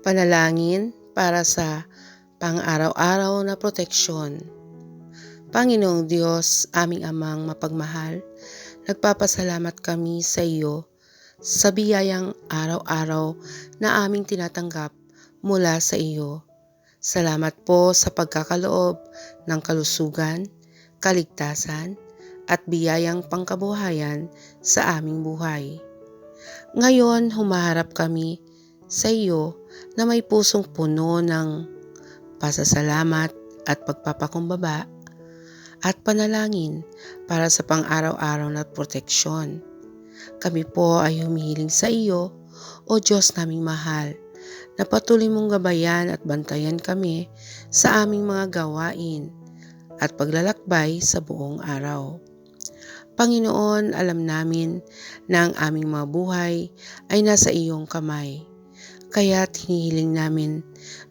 Panalangin para sa pang-araw-araw na proteksyon. Panginoong Diyos, aming amang mapagmahal, nagpapasalamat kami sa iyo sa biyayang araw-araw na aming tinatanggap mula sa iyo. Salamat po sa pagkakaloob ng kalusugan, kaligtasan, at biyayang pangkabuhayan sa aming buhay. Ngayon, humaharap kami sa iyo na may pusong puno ng pasasalamat at pagpapakumbaba at panalangin para sa pang-araw-araw na proteksyon. Kami po ay humihiling sa iyo, O Diyos naming mahal, na patuloy mong gabayan at bantayan kami sa aming mga gawain at paglalakbay sa buong araw. Panginoon, alam namin na ang aming mga buhay ay nasa iyong kamay. Kaya hinihiling namin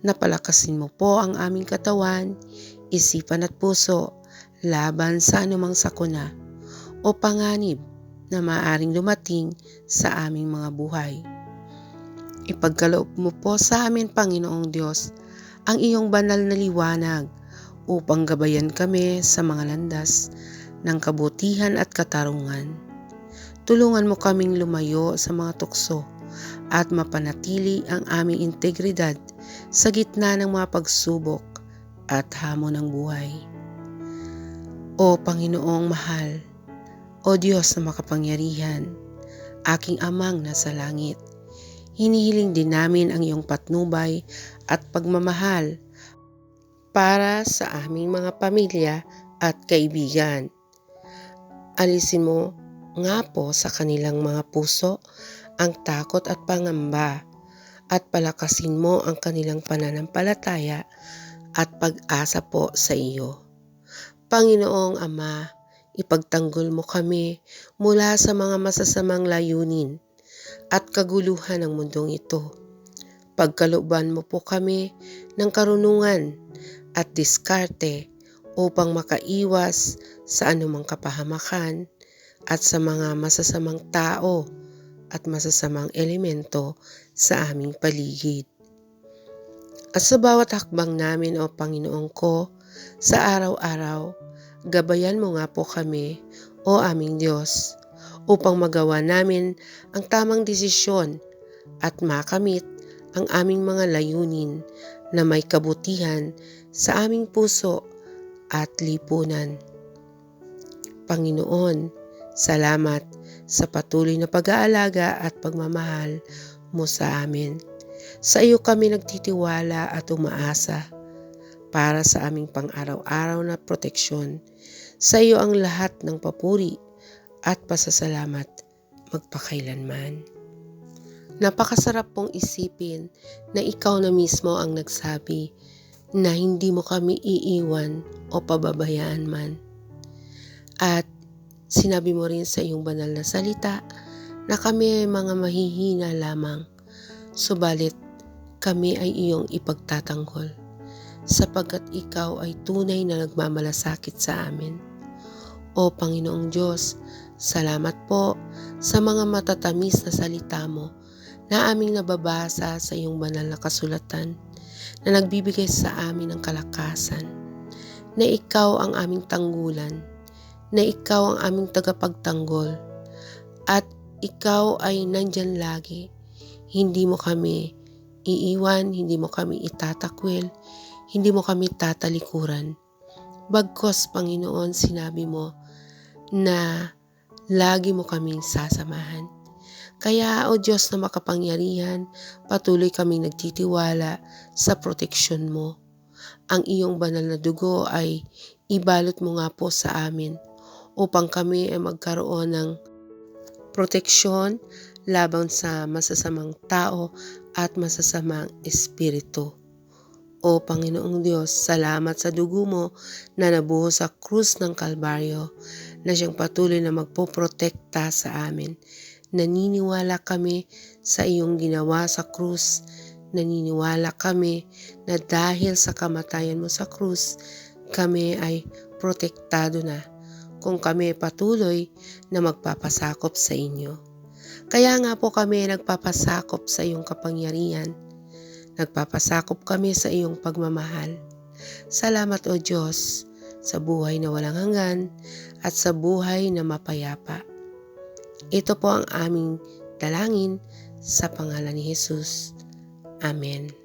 na palakasin mo po ang aming katawan, isipan at puso laban sa anumang sakuna o panganib na maaring dumating sa aming mga buhay. Ipagkaloob mo po sa amin, Panginoong Diyos, ang iyong banal na liwanag upang gabayan kami sa mga landas ng kabutihan at katarungan. Tulungan mo kaming lumayo sa mga tukso at mapanatili ang aming integridad sa gitna ng mga pagsubok at hamon ng buhay. O Panginoong mahal, O Diyos na makapangyarihan, aking amang nasa langit, hinihiling din namin ang iyong patnubay at pagmamahal para sa aming mga pamilya at kaibigan. Alisin mo nga po sa kanilang mga puso ang takot at pangamba at palakasin mo ang kanilang pananampalataya at pag-asa po sa iyo. Panginoong Ama, ipagtanggol mo kami mula sa mga masasamang layunin at kaguluhan ng mundong ito. Pagkaluban mo po kami ng karunungan at diskarte upang makaiwas sa anumang kapahamakan at sa mga masasamang tao at masasamang elemento sa aming paligid. At sa bawat hakbang namin o Panginoon ko, sa araw-araw, gabayan mo nga po kami o aming Diyos upang magawa namin ang tamang desisyon at makamit ang aming mga layunin na may kabutihan sa aming puso at lipunan. Panginoon, salamat sa patuloy na pag-aalaga at pagmamahal mo sa amin. Sa iyo kami nagtitiwala at umaasa para sa aming pang-araw-araw na proteksyon. Sa iyo ang lahat ng papuri at pasasalamat magpakailanman. Napakasarap pong isipin na ikaw na mismo ang nagsabi na hindi mo kami iiwan o pababayaan man. At Sinabi mo rin sa iyong banal na salita na kami ay mga mahihina lamang, subalit kami ay iyong ipagtatanggol, sapagkat ikaw ay tunay na nagmamalasakit sa amin. O Panginoong Diyos, salamat po sa mga matatamis na salita mo na aming nababasa sa iyong banal na kasulatan na nagbibigay sa amin ng kalakasan, na ikaw ang aming tanggulan na ikaw ang aming tagapagtanggol at ikaw ay nandyan lagi. Hindi mo kami iiwan, hindi mo kami itatakwil, hindi mo kami tatalikuran. Bagkos, Panginoon, sinabi mo na lagi mo kaming sasamahan. Kaya, O Diyos na makapangyarihan, patuloy kaming nagtitiwala sa proteksyon mo. Ang iyong banal na dugo ay ibalot mo nga po sa amin upang kami ay magkaroon ng proteksyon laban sa masasamang tao at masasamang espiritu. O Panginoong Diyos, salamat sa dugo mo na nabuho sa krus ng Kalbaryo na siyang patuloy na magpoprotekta sa amin. Naniniwala kami sa iyong ginawa sa krus. Naniniwala kami na dahil sa kamatayan mo sa krus, kami ay protektado na kung kami patuloy na magpapasakop sa inyo. Kaya nga po kami nagpapasakop sa iyong kapangyarihan. Nagpapasakop kami sa iyong pagmamahal. Salamat o Diyos sa buhay na walang hanggan at sa buhay na mapayapa. Ito po ang aming dalangin sa pangalan ni Jesus. Amen.